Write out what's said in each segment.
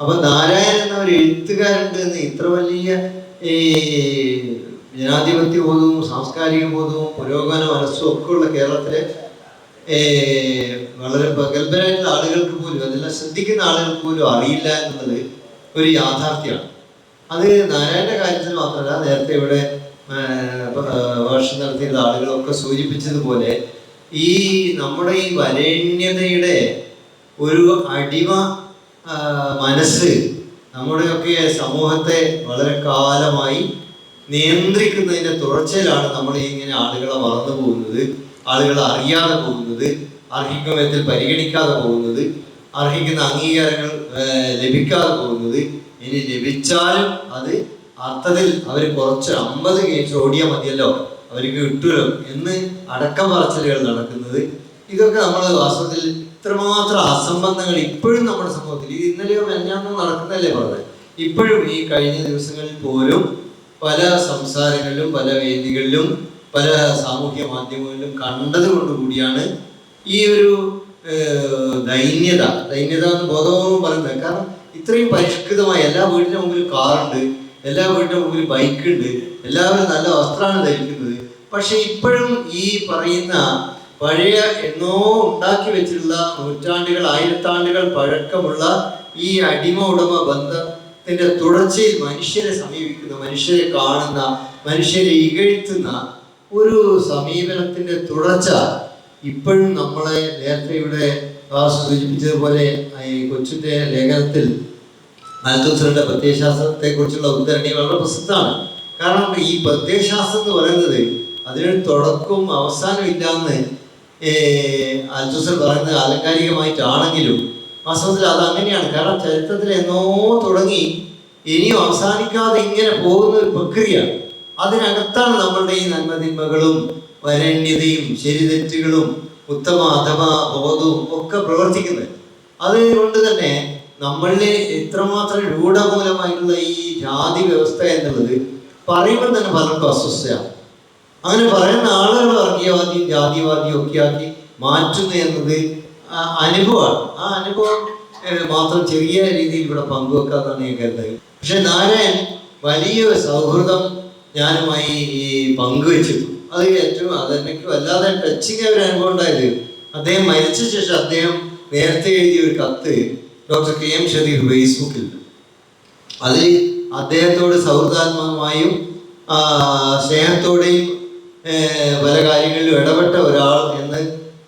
അപ്പൊ നാരായണൻ എന്ന ഒരു എഴുത്തുകാരുണ്ട് എന്ന് ഇത്ര വലിയ ഈ ജനാധിപത്യ ബോധവും സാംസ്കാരിക ബോധവും പുരോഗമന മനസ്സും ഒക്കെ ഉള്ള കേരളത്തിലെ വളരെ പ്രഗത്ഭരായിട്ടുള്ള ആളുകൾക്ക് പോലും അതെല്ലാം ശ്രദ്ധിക്കുന്ന ആളുകൾക്ക് പോലും അറിയില്ല എന്നുള്ളത് ഒരു യാഥാർത്ഥ്യമാണ്. അത് നാരായണന്റെ കാര്യത്തിൽ മാത്രമല്ല നേരത്തെ ഇവിടെ വർഷം നടത്തിയിരുന്ന ആളുകളൊക്കെ സൂചിപ്പിച്ചതുപോലെ ഈ നമ്മുടെ ഈ വരേണ്യതയുടെ ഒരു അടിമ മനസ്സ് നമ്മുടെയൊക്കെ സമൂഹത്തെ വളരെ കാലമായി നിയന്ത്രിക്കുന്നതിന്റെ തുടർച്ചയിലാണ് നമ്മൾ ഇങ്ങനെ ആളുകളെ മറന്നു പോകുന്നത് ആളുകളെ അറിയാതെ പോകുന്നത് അർഹിക്കുന്ന വിധത്തിൽ പരിഗണിക്കാതെ പോകുന്നത് അർഹിക്കുന്ന അംഗീകാരങ്ങൾ ലഭിക്കാതെ പോകുന്നത്. ഇനി ലഭിച്ചാലും അത് അർത്ഥത്തിൽ അവർ കുറച്ച് അമ്പത് കേസ് ഓടിയാൽ മതിയല്ലോ അവർക്ക് കിട്ടുമല്ലോ എന്ന് അടക്കം പറച്ചിലുകൾ നടക്കുന്നത്. ഇതൊക്കെ നമ്മൾ വാസ്തവത്തിൽ ഇത്രമാത്രം അസംബന്ധങ്ങൾ ഇപ്പോഴും നമ്മുടെ സമൂഹത്തിൽ ഇത് ഇന്നലെയോ മെഞ്ഞാന്നോ നടക്കുന്നല്ലേ പറഞ്ഞത്? ഇപ്പോഴും ഈ കഴിഞ്ഞ ദിവസങ്ങളിൽ പോലും പല സംസാരങ്ങളിലും പല വേദികളിലും പല സാമൂഹ്യ മാധ്യമങ്ങളിലും കണ്ടത് കൂടിയാണ് ഈ ഒരു ദൈന്യത. ദൈന്യത എന്ന് ബോധപൂർവം പറയുന്നത്. കാരണം ഇത്രയും പരിഷ്കൃതമായി എല്ലാ വീടിന്റെ മുമ്പിൽ കാറുണ്ട് എല്ലാ വീടിന്റെ മുമ്പിൽ ബൈക്ക് ഉണ്ട് എല്ലാവരും നല്ല വസ്ത്രമാണ് ധരിക്കുന്നത്. പക്ഷെ ഇപ്പോഴും ഈ പറയുന്ന പഴയ എന്നോ ഉണ്ടാക്കി വെച്ചിട്ടുള്ള നൂറ്റാണ്ടുകൾ ആയിരത്താണ്ടുകൾ പഴക്കമുള്ള ഈ അടിമ ഉടമ ബന്ധത്തിന്റെ തുടർച്ചയിൽ മനുഷ്യരെ സമീപിക്കുന്ന മനുഷ്യരെ കാണുന്ന മനുഷ്യരെ ഇകഴ്ത്തുന്ന ഒരു സമീപനത്തിന്റെ തുടർച്ച ഇപ്പോഴും നമ്മളെ നേരത്തെ ഇവിടെ സൂചിപ്പിച്ചതുപോലെ കൊച്ചിന്റെ ലേഖനത്തിൽ മാത്യൂസറുടെ പ്രത്യയശാസ്ത്രത്തെ കുറിച്ചുള്ള ഉദ്ധരണി വളരെ പ്രസിദ്ധമാണ്. കാരണം ഈ പ്രത്യയശാസ്ത്രം എന്ന് പറയുന്നത് അതിനൊരു തുടക്കവും അവസാനവും ഇല്ലാന്ന് അൽത്തുസർ പറയുന്നത് ആലങ്കാരികമായിട്ടാണെങ്കിലും വാസ്തവത്തിൽ അത് അങ്ങനെയാണ്. കാരണം ചരിത്രത്തിൽ എന്നോ തുടങ്ങി ഇനിയും അവസാനിക്കാതെ ഇങ്ങനെ പോകുന്ന ഒരു പ്രക്രിയ അതിനകത്താണ് നമ്മളുടെ ഈ നന്മതിന്മകളും വരണ്യതയും ശരിതെറ്റുകളും ഉത്തമ അഥമ ബോധവും ഒക്കെ പ്രവർത്തിക്കുന്നത്. അതുകൊണ്ട് തന്നെ നമ്മളിലെ എത്രമാത്രം രൂഢമൂലമായിട്ടുള്ള ഈ ജാതി വ്യവസ്ഥ എന്നുള്ളത് പറയുമ്പോൾ തന്നെ പലർക്കും അസ്വസ്ഥയാണ്. അങ്ങനെ പറയുന്ന ആളുകൾ വർഗീയവാദിയും ജാതിവാദിയും ഒക്കെ ആക്കി മാറ്റുന്നു എന്നത് അനുഭവമാണ്. ആ അനുഭവം മാത്രം ചെറിയ രീതിയിൽ ഇവിടെ പങ്കുവെക്കാന്നാണ് ഞാൻ കരുതുന്നത്. പക്ഷെ നാരായൺ വലിയ സൗഹൃദം ഞാനുമായി ഈ പങ്കുവെച്ചിട്ടു അത് ഏറ്റവും അതെനിക്ക് വല്ലാതെ ടച്ചിങ് ഒരു അനുഭവം ഉണ്ടായത്. അദ്ദേഹം മരിച്ച ശേഷം അദ്ദേഹം നേരത്തെ എഴുതിയ ഒരു കത്ത് ഡോക്ടർ കെ എം ഷരീഫ് ഫേസ്ബുക്കിൽ. അതിൽ അദ്ദേഹത്തോട് സൗഹൃദാത്മകമായും സ്നേഹത്തോടെയും പല കാര്യങ്ങളിലും ഇടപെട്ട ഒരാൾ എന്ന്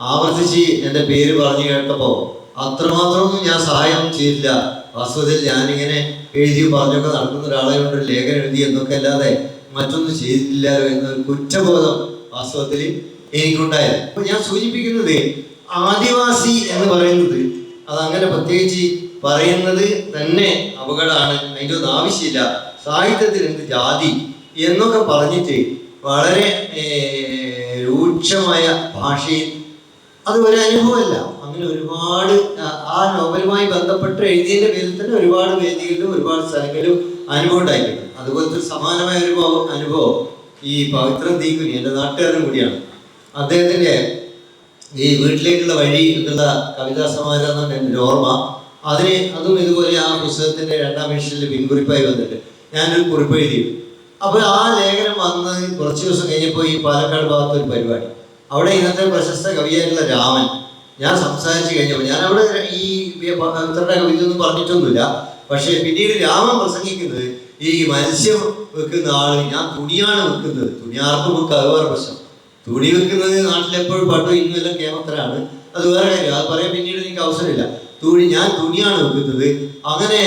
ആവർത്തിച്ച് എന്റെ പേര് പറഞ്ഞു കേട്ടപ്പോൾ അത്രമാത്രമൊന്നും ഞാൻ സഹായം ചെയ്തില്ല. വാസ്തവത്തിൽ ഞാനിങ്ങനെ എഴുതി പറഞ്ഞൊക്കെ നടക്കുന്ന ഒരാളെ കൊണ്ട് ലേഖനം എഴുതി എന്നൊക്കെ അല്ലാതെ മറ്റൊന്നും ചെയ്തിട്ടില്ലല്ലോ എന്നൊരു കുറ്റബോധം വാസ്തവത്തിൽ എനിക്കുണ്ടായത്. അപ്പൊ ഞാൻ സൂചിപ്പിക്കുന്നത് ആദിവാസി എന്ന് പറയുന്നത് അത് അങ്ങനെ പ്രത്യേകിച്ച് പറയുന്നത് തന്നെ അപകടമാണ്. അതിന്റെ ഒന്നും ആവശ്യമില്ല. സാഹിത്യത്തിൽ എന്ത് ജാതി എന്നൊക്കെ പറഞ്ഞിട്ട് വളരെ രൂക്ഷമായ ഭാഷയിൽ അത് ഒരു അനുഭവമല്ല. അങ്ങനെ ഒരുപാട് ആ- നോവലുമായി ബന്ധപ്പെട്ട് എഴുതിയതിന്റെ പേരിൽ തന്നെ ഒരുപാട് വേദികളിലും ഒരുപാട് സ്ഥലങ്ങളിലും അനുഭവം ഉണ്ടായിട്ടുണ്ട്. അതുപോലത്തെ സമാനമായ ഒരു അനുഭവം ഈ പവിത്ര ദീപുനി എന്റെ നാട്ടുകാരനും കൂടിയാണ്. അദ്ദേഹത്തിന്റെ ഈ വീട്ടിലേക്കുള്ള വഴി എന്നുള്ള കവിതാ സമാജം എന്നാണ് എന്റെ ഓർമ്മ. അതിന് അതും ഇതുപോലെ ആ പുസ്തകത്തിന്റെ രണ്ടാം എഡിഷനിൽ പിൻകുറിപ്പായി വന്നിട്ട് ഞാനൊരു കുറിപ്പ് എഴുതി അപ്പൊ ആ ലേഖനം വന്ന് കുറച്ച് ദിവസം കഴിഞ്ഞപ്പോൾ ഈ പാലക്കാട് ഭാഗത്ത് ഒരു പരിപാടി. അവിടെ ഇന്നത്തെ പ്രശസ്ത കവിയായിട്ടുള്ള രാമൻ. ഞാൻ സംസാരിച്ചു കഴിഞ്ഞപ്പോൾ ഞാൻ അവിടെ ഈ ഇത്രയുടെ കവിത ഒന്നും പറഞ്ഞിട്ടൊന്നുമില്ല. പക്ഷേ പിന്നീട് രാമൻ പ്രസംഗിക്കുന്നത് ഈ മത്സ്യം വെക്കുന്ന ആൾ ഞാൻ തുണിയാണ് വെക്കുന്നത്. തുണിയാർക്കും അത് വേറെ പ്രശ്നം. തുണി വെക്കുന്നത് നാട്ടിലെപ്പോഴും പണ്ടും ഇന്നെല്ലാം കേമത്തരാണ്. അത് വേറെ കാര്യം അത് പറയാൻ പിന്നീട് എനിക്ക് അവസരമില്ല. തുണി ഞാൻ തുണിയാണ് വെക്കുന്നത്. അങ്ങനെ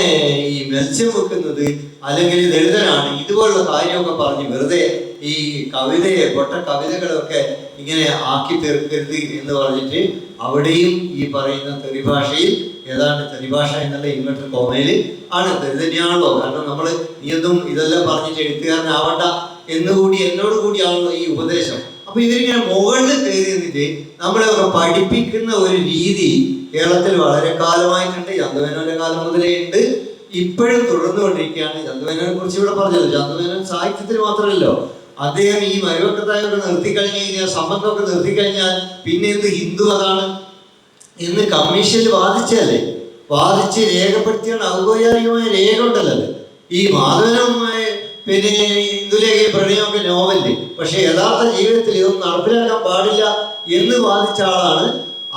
ഈ മത്സ്യം വെക്കുന്നത് അല്ലെങ്കിൽ ദളിതനാണ് ഇതുപോലുള്ള കാര്യമൊക്കെ പറഞ്ഞ് വെറുതെ ഈ കവിതയെ പൊട്ട കവിതകളൊക്കെ ഇങ്ങനെ ആക്കി തീർക്കരുത് എന്ന് പറഞ്ഞിട്ട് അവിടെയും ഈ പറയുന്ന തെറിഭാഷയിൽ ഏതാണ്ട് തെറിഭാഷ എന്നുള്ള ഇൻവെർട്ടർ കോമയിൽ ആണ്. തെറി തന്നെയാണല്ലോ കാരണം നമ്മൾ നീയൊന്നും ഇതെല്ലാം പറഞ്ഞിട്ട് എഴുത്തുകാരനാവണ്ട എന്നുകൂടി എന്നോട് കൂടിയാണല്ലോ ഈ ഉപദേശം. അപ്പൊ ഇതിങ്ങനെ മുകളിൽ കയറി നിന്നിട്ട് നമ്മളെ പഠിപ്പിക്കുന്ന ഒരു രീതി കേരളത്തിൽ വളരെ കാലമായിട്ടുണ്ട്. ചന്ദ്രമേനോന്റെ കാലം മുതലേ ഉണ്ട്. ഇപ്പോഴും തുടർന്നുകൊണ്ടിരിക്കുകയാണ്. ചന്ദ്രമേനോനെ കുറിച്ച് ഇവിടെ പറഞ്ഞല്ലോ. ചന്ദ്രമേനോൻ സാഹിത്യത്തിൽ മാത്രമല്ലോ അദ്ദേഹം ഈ മരുവക്കത്തായൊക്കെ നിർത്തി കഴിഞ്ഞു കഴിഞ്ഞാൽ സംബന്ധമൊക്കെ നിർത്തി കഴിഞ്ഞാൽ പിന്നെ എന്ത് ഹിന്ദു അതാണ് എന്ന് കമ്മീഷനിൽ വാദിച്ചല്ലേ വാദിച്ച് രേഖപ്പെടുത്തിയാണ് ഔപചാരികമായ രേഖ ഉണ്ടല്ലോ ഈ മാധവനും ഏ, പിന്നെ ഇന്ദുലേഖ പ്രണയമൊക്കെ നോവൽ പക്ഷെ യഥാർത്ഥ ജീവിതത്തിൽ ഇതൊന്നും നടപ്പിലാക്കാൻ പാടില്ല എന്ന് വാദിച്ച ആളാണ്.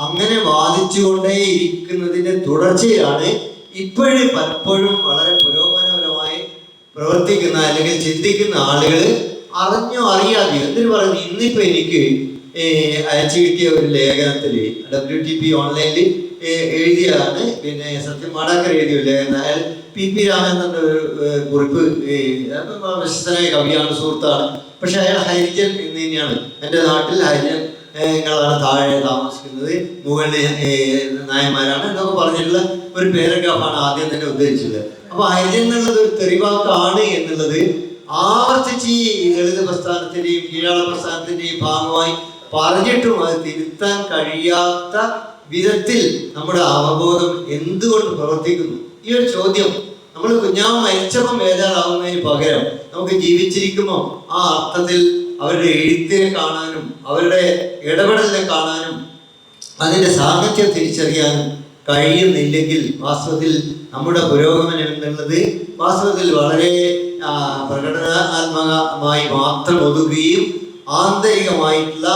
അങ്ങനെ വാദിച്ചുകൊണ്ടേ ഇരിക്കുന്നതിന്റെ തുടർച്ചയാണ് ഇപ്പോഴും പലപ്പോഴും വളരെ പുരോഗമനപരമായി പ്രവർത്തിക്കുന്ന അല്ലെങ്കിൽ ചിന്തിക്കുന്ന ആളുകൾ അറിഞ്ഞോ അറിയാതെയോ എന്തിനു പറയുന്നു? ഇന്നിപ്പോ എനിക്ക് അയച്ചു കിട്ടിയ ഒരു ലേഖനത്തിൽ ഡബ്ല്യു ടി പി ഓൺലൈനിൽ എഴുതിയതാണ്. പിന്നെ സത്യം മാടാക്കർ എഴുതിയില്ലേ? എന്നാൽ പി. പി. പി രാമേന്ദ്രന്റെ ഒരു കുറിപ്പ് പ്രശസ്തനായ കവിയാണ് സുഹൃത്താണ്. പക്ഷെ അയാൾ ഹരിജൻ എന്ന് തന്നെയാണ്. എന്റെ നാട്ടിൽ ഹരിജൻ ങ്ങളാണ് താഴെ താമസിക്കുന്നത്. മുകളിൽ നായന്മാരാണ്. എന്നൊക്കെ പറഞ്ഞിട്ടുള്ള ഒരു പാരഗ്രാഫാണ് ആദ്യം തന്നെ ഉദ്ദേശിച്ചത് അപ്പൊ ഹരിജൻ എന്നുള്ളത് ഒരു തെറിവാക്കാണ് എന്നുള്ളത് ആവർത്തിച്ച് ഈ ദളിത് പ്രസ്ഥാനത്തിന്റെയും കീഴാള പ്രസ്ഥാനത്തിന്റെയും ഭാഗമായി പറഞ്ഞിട്ടും അത് തിരുത്താൻ കഴിയാത്ത വിധത്തിൽ നമ്മുടെ അവബോധം എന്തുകൊണ്ട് പ്രവർത്തിക്കുന്നു? ഈ ഒരു ചോദ്യം നമ്മൾ കുഞ്ഞാവ് മരിച്ചപ്പം ബേജാറാവുന്നതിന് പകരം നമുക്ക് ജീവിച്ചിരിക്കുമ്പോൾ ആ അർത്ഥത്തിൽ അവരുടെ എഴുത്തിനെ കാണാനും അവരുടെ ഇടപെടലിനെ കാണാനും അതിന്റെ സാഹിത്യം തിരിച്ചറിയാനും കഴിയുന്നില്ലെങ്കിൽ വാസ്തവത്തിൽ നമ്മുടെ പുരോഗമനം എന്നുള്ളത് വാസ്തവത്തിൽ വളരെ പ്രകടനാത്മകമായി മാത്രം ഒതുകുകയും ആന്തരികമായിട്ടുള്ള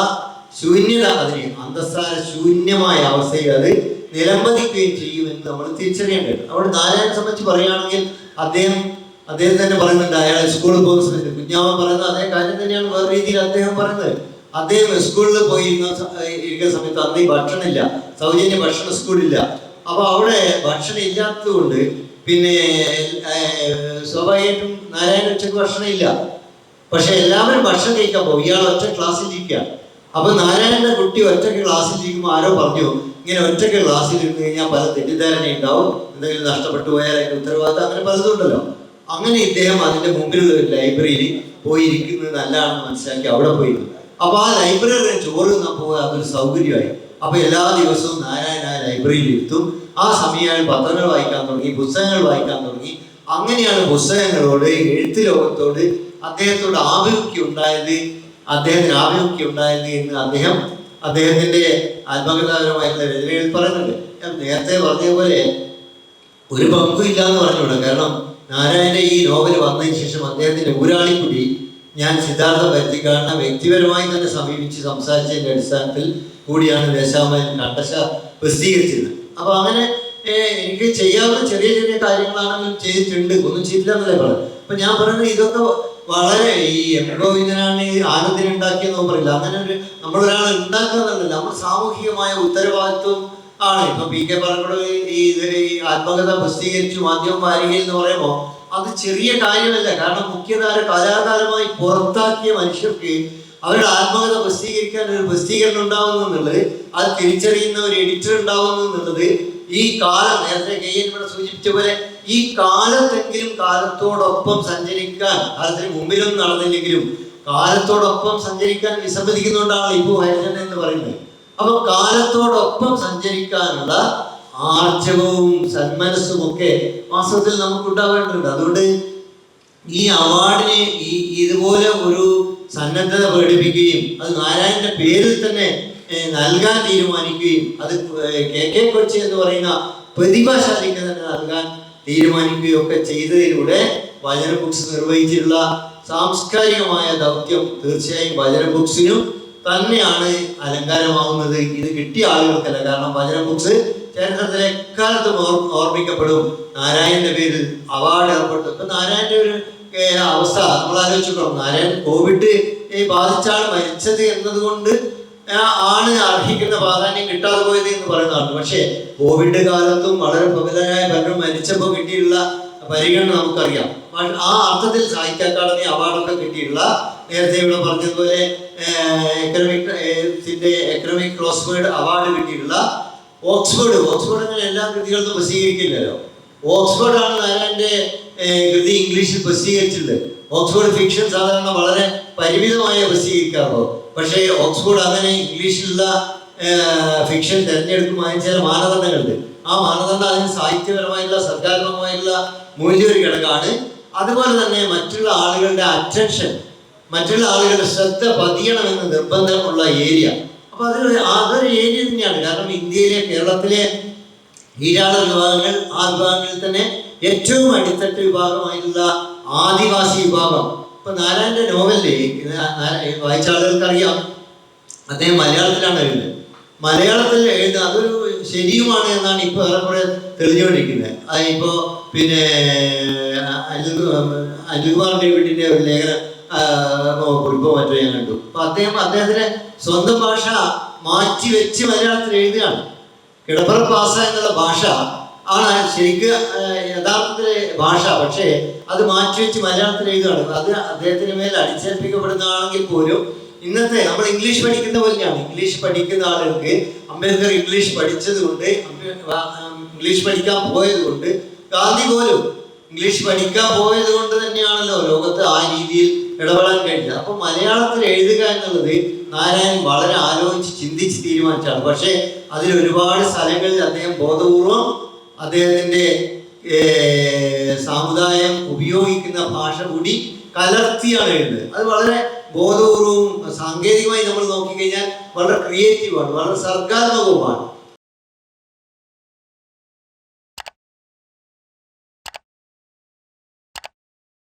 ശൂന്യത അതിന് അന്തസ്സാര ശൂന്യമായ അവസ്ഥയിൽ അത് നിലംപതിക്കുകയും ചെയ്യുമെന്ന് നമ്മൾ തിരിച്ചറിയേണ്ടത് അവിടെ നാരായണനെ സംബന്ധിച്ച് പറയുകയാണെങ്കിൽ അദ്ദേഹം അദ്ദേഹം തന്നെ പറയുന്നുണ്ട് അയാൾ സ്കൂളിൽ പോകുന്ന സമയത്ത്. കുഞ്ഞാവൻ പറയുന്നത് അതേ കാര്യം തന്നെയാണ് വേറെ രീതിയിൽ അദ്ദേഹം പറയുന്നത്. അദ്ദേഹം സ്കൂളിൽ പോയി ഇരിക്കുന്ന സമയത്ത് അന്ന് ഈ ഭക്ഷണമില്ല സൗജന്യ ഭക്ഷണ സ്കൂളില്ല അപ്പൊ അവിടെ ഭക്ഷണം ഇല്ലാത്തതുകൊണ്ട് പിന്നെ സ്വാഭാവികമായിട്ടും നാരായണ ഉച്ചയ്ക്ക് ഭക്ഷണം ഇല്ല. പക്ഷെ എല്ലാവരും ഭക്ഷണം കഴിക്കാൻ പോകും. ഇയാൾ ഒറ്റ ക്ലാസ്സിൽ ഇരിക്കുക അപ്പൊ നാരായണന്റെ കുട്ടി ഒറ്റയ്ക്ക് ക്ലാസ്സിൽ ഇരിക്കുമ്പോൾ ആരോ പറഞ്ഞു ഇങ്ങനെ ഒറ്റയ്ക്ക് ക്ലാസ്സിൽ ഇരുന്ന് കഴിഞ്ഞാൽ പല തെറ്റിദ്ധാരണ ഉണ്ടാവും. എന്തെങ്കിലും നഷ്ടപ്പെട്ടു പോയാൽ അതിന്റെ ഉത്തരവാദിത്തം അങ്ങനെ പലതും ഉണ്ടല്ലോ. അങ്ങനെ ഇദ്ദേഹം അതിന്റെ മുമ്പിലുള്ള ഒരു ലൈബ്രറിയിൽ പോയി ഇരിക്കുന്നത് നല്ലതാണെന്ന് മനസ്സിലാക്കി അവിടെ പോയി. അപ്പൊ ആ ലൈബ്രറിയിൽ ചോറ് തിന്നപ്പോൾ അതൊരു സൗകര്യമായി. അപ്പൊ എല്ലാ ദിവസവും നാരായണ ആ ലൈബ്രറിയിൽ ഇരുത്തും. ആ സമയം പത്രങ്ങൾ വായിക്കാൻ തുടങ്ങി പുസ്തകങ്ങൾ വായിക്കാൻ തുടങ്ങി. അങ്ങനെയാണ് പുസ്തകങ്ങളോട് എഴുത്ത് ലോകത്തോട് അദ്ദേഹത്തോട് ആഭിമുഖ്യം ഉണ്ടായത് അദ്ദേഹത്തിന് ആഭിമുഖ്യം ഉണ്ടായിരുന്നു എന്ന് അദ്ദേഹം അദ്ദേഹത്തിന്റെ ആത്മകഥാപരമായിട്ടുള്ള രചനയിൽ പറയുന്നുണ്ട്. ഞാൻ നേരത്തെ പറഞ്ഞതുപോലെ ഒരു പങ്കും എന്ന് പറഞ്ഞുകൂടാ. കാരണം നാരായണ ഈ നോവൽ വന്നതിന് ശേഷം അദ്ദേഹത്തിന്റെ ഊരാളിക്കുടി ഞാൻ സിദ്ധാർത്ഥ പരുത്തിക്കാരനെ വ്യക്തിപരമായി തന്നെ സമീപിച്ച് സംസാരിച്ചതിന്റെ അടിസ്ഥാനത്തിൽ കൂടിയാണ് ദേശാമൻ കണ്ടശ പ്രസിദ്ധീകരിച്ചത് അപ്പൊ അങ്ങനെ എനിക്ക് ചെയ്യാവുന്ന ചെറിയ ചെറിയ കാര്യങ്ങളാണെങ്കിലും ചെയ്തിട്ടുണ്ട്. ഒന്നും ചെയ്തില്ല എന്നല്ലേ പറഞ്ഞു അപ്പൊ ഞാൻ പറയുന്നത് ഇതൊക്കെ വളരെ ഈ എപ്പോഴോ ഇതിനാണ് ഈ ആനന്ദിനെ ഉണ്ടാക്കിയെന്ന് പറയില്ല. അങ്ങനെ ഒരു നമ്മളൊരാൾ ഉണ്ടാക്കുന്നതല്ല നമ്മൾ സാമൂഹികമായ ഉത്തരവാദിത്വം ആണ്. ഇപ്പൊ പി കെ പറഞ്ഞു ഈ ഇതിൽ ഈ ആത്മകഥ പ്രസിദ്ധീകരിച്ചു മാധ്യമം വാരികയിൽ എന്ന് പറയുമ്പോൾ അത് ചെറിയ കാര്യമല്ല. കാരണം മുഖ്യധാര കലാകാരമായി പുറത്താക്കിയ മനുഷ്യർക്ക് അവരുടെ ആത്മകഥ പ്രസിദ്ധീകരിക്കാൻ ഒരു പ്രസിദ്ധീകരണം ഉണ്ടാവുന്നു എന്നുള്ളത് അത് തിരിച്ചറിയുന്ന ഒരു എഡിറ്റർ ഉണ്ടാവുന്നു എന്നുള്ളത് ഈ കാലം നേരത്തെ കെ എൻ ഇവിടെ സൂചിപ്പിച്ച പോലെ ഈ കാലത്തെങ്കിലും കാലത്തോടൊപ്പം സഞ്ചരിക്കാൻ കാലത്തിന് മുമ്പിലൊന്നും നടന്നില്ലെങ്കിലും കാലത്തോടൊപ്പം സഞ്ചരിക്കാൻ വിസമ്മതിക്കുന്നുകൊണ്ടാണ് ഇപ്പോൾ ഹരിജൻ എന്ന് പറയുന്നത്. അപ്പൊ കാലത്തോടൊപ്പം സഞ്ചരിക്കാനുള്ള ആർജവവും സന്മനസ്സും ഒക്കെ വാസ്തവത്തിൽ നമുക്ക് ഉണ്ടാവേണ്ടതുണ്ട് അതുകൊണ്ട് ഈ അവാർഡിനെ ഈ ഇതുപോലെ ഒരു സന്നദ്ധത പ്രകടിപ്പിക്കുകയും അത് നാരായണന്റെ പേരിൽ തന്നെ നൽകാൻ തീരുമാനിക്കുകയും അത് കെ കെ കൊച്ചി എന്ന് പറയുന്ന പ്രതിഭാശാലിക്ക് തന്നെ നൽകാൻ തീരുമാനിക്കുകയും ഒക്കെ ചെയ്തതിലൂടെ വചന ബുക്സ് നിർവഹിച്ചിട്ടുള്ള സാംസ്കാരികമായ ദൗത്യം തീർച്ചയായും വചന ബുക്സിനും തന്നെയാണ് അലങ്കാരമാവുന്നത്. ഇത് കിട്ടിയ ആളുകൾക്കല്ല. കാരണം വചന ബുക്സ് ചരിത്രത്തിലെ എക്കാലത്തും ഓർ- ഓർമ്മിക്കപ്പെടും. നാരായണന്റെ പേരിൽ അവാർഡ് ഏർപ്പെട്ടു. ഇപ്പൊ നാരായണന്റെ ഒരു അവസ്ഥ നമ്മൾ ആലോചിക്കണം നാരായണൻ കോവിഡ് ബാധിച്ചാണ് മരിച്ചത് എന്നതുകൊണ്ട് ആണ് അർഹിക്കുന്ന പ്രാധാന്യം കിട്ടാതെ പോയത് എന്ന് പറയുന്നതാണ്. പക്ഷേ കോവിഡ് കാലത്തും വളരെ പ്രബലരായ പലരും മരിച്ചപ്പോൾ കിട്ടിയുള്ള പരിഗണന നമുക്കറിയാം. ആ അർത്ഥത്തിൽ സാഹിത്യ അക്കാദമി അവാർഡൊക്കെ കിട്ടിയിട്ടുള്ള നേരത്തെ ഇവിടെ പറഞ്ഞതുപോലെ എക്കണമിക് എക്കണമിക് ക്രോസ്വേർഡ് അവാർഡ് കിട്ടിയിട്ടുള്ള ഓക്സ്ഫോർഡ്. ഓക്സ്ഫോർഡ് അങ്ങനെ എല്ലാ കൃതികളും പ്രസിദ്ധീകരിക്കില്ലല്ലോ. ഓക്സ്ഫോർഡ് ആണ് നാരായണന്റെ കൃതി ഇംഗ്ലീഷിൽ പ്രസിദ്ധീകരിച്ചിട്ടുള്ളത്. ഓക്സ്ഫോർഡ് ഫിക്ഷൻ സാധാരണ വളരെ പരിമിതമായ പ്രസിദ്ധീകരിക്കാറുള്ളൂ പക്ഷേ ഓക്സ്ഫോർഡ് അങ്ങനെ ഇംഗ്ലീഷിലുള്ള ഫിക്ഷൻ തിരഞ്ഞെടുക്കുമ്പോൾ അതിന് ചില മാനദണ്ഡങ്ങളുണ്ട്. ആ മാനദണ്ഡം അതിന് സാഹിത്യപരമായിട്ടുള്ള സർഗാത്മകമായിട്ടുള്ള മൂല്യ ഒരു ഘടകമാണ്. അതുപോലെ തന്നെ മറ്റുള്ള ആളുകളുടെ അറ്റൻഷൻ മറ്റുള്ള ആളുകളുടെ ശ്രദ്ധ പതിയണമെന്ന് നിർബന്ധമുള്ള ഏരിയ അപ്പൊ അതൊരു അതൊരു ഏരിയ തന്നെയാണ്. കാരണം ഇന്ത്യയിലെ കേരളത്തിലെ ഈരാള വിഭാഗങ്ങൾ ആ വിഭാഗങ്ങളിൽ തന്നെ ഏറ്റവും അടിത്തട്ട് വിഭാഗമായിട്ടുള്ള ആദിവാസി വിഭാഗം ഇപ്പൊ നാരായണന്റെ നോവലിൽ വായിച്ച ആളുകൾക്ക് അറിയാം അദ്ദേഹം മലയാളത്തിലാണ് എഴുതുന്നത്. മലയാളത്തിൽ എഴുതുന്നത് അതൊരു ശരിയുമാണ് എന്നാണ് ഇപ്പൊ ഏറെക്കുറെ തെളിഞ്ഞുകൊണ്ടിരിക്കുന്നത്. അത് ഇപ്പോ പിന്നെ അനിൽ അനിൽകുമാർ ഡേവിഡിന്റെ ഒരു ലേഖനം കുറിപ്പോ മറ്റോ ഞാൻ കണ്ടു. അപ്പൊ അദ്ദേഹം അദ്ദേഹത്തിന്റെ സ്വന്തം ഭാഷ മാറ്റി വെച്ച് മലയാളത്തിൽ എഴുതുകയാണ്. കിടപ്പറ പാസ എന്നുള്ള ഭാഷ ആണ് ശരിക്ക് യഥാർത്ഥത്തിൽ ഭാഷ. പക്ഷേ അത് മാറ്റി വെച്ച് മലയാളത്തിൽ എഴുതുകയാണ്. അത് അദ്ദേഹത്തിന് മേൽ അടിച്ചേൽപ്പിക്കപ്പെടുന്നതാണെങ്കിൽ പോലും ഇന്നത്തെ നമ്മൾ ഇംഗ്ലീഷ് പഠിക്കുന്ന പോലെയാണ്. ഇംഗ്ലീഷ് പഠിക്കുന്ന ആളുകൾക്ക് അംബേദ്കർ ഇംഗ്ലീഷ് പഠിച്ചത് കൊണ്ട് ഇംഗ്ലീഷ് പഠിക്കാൻ പോയത് കൊണ്ട് ഗാന്ധി പോലും ഇംഗ്ലീഷ് പഠിക്കാൻ പോയത് കൊണ്ട് തന്നെയാണല്ലോ ലോകത്ത് ആ രീതിയിൽ ഇടപെടാൻ കഴിഞ്ഞത്. അപ്പൊ മലയാളത്തിൽ എഴുതുക എന്നുള്ളത് നാരായണൻ വളരെ ആലോചിച്ച് ചിന്തിച്ച് തീരുമാനിച്ചാണ്. പക്ഷേ അതിൽ ഒരുപാട് സ്ഥലങ്ങളിൽ അദ്ദേഹം ബോധപൂർവം അദ്ദേഹത്തിന്റെ ഏർ, സമുദായം ഉപയോഗിക്കുന്ന ഭാഷ കൂടി കലർത്തിയാണ് എഴുതുന്നത്. അത് വളരെ ബോധപൂർവവും സാങ്കേതികമായി നമ്മൾ നോക്കിക്കഴിഞ്ഞാൽ വളരെ ക്രിയേറ്റീവാണ് വളരെ സർഗാത്മകവുമാണ്.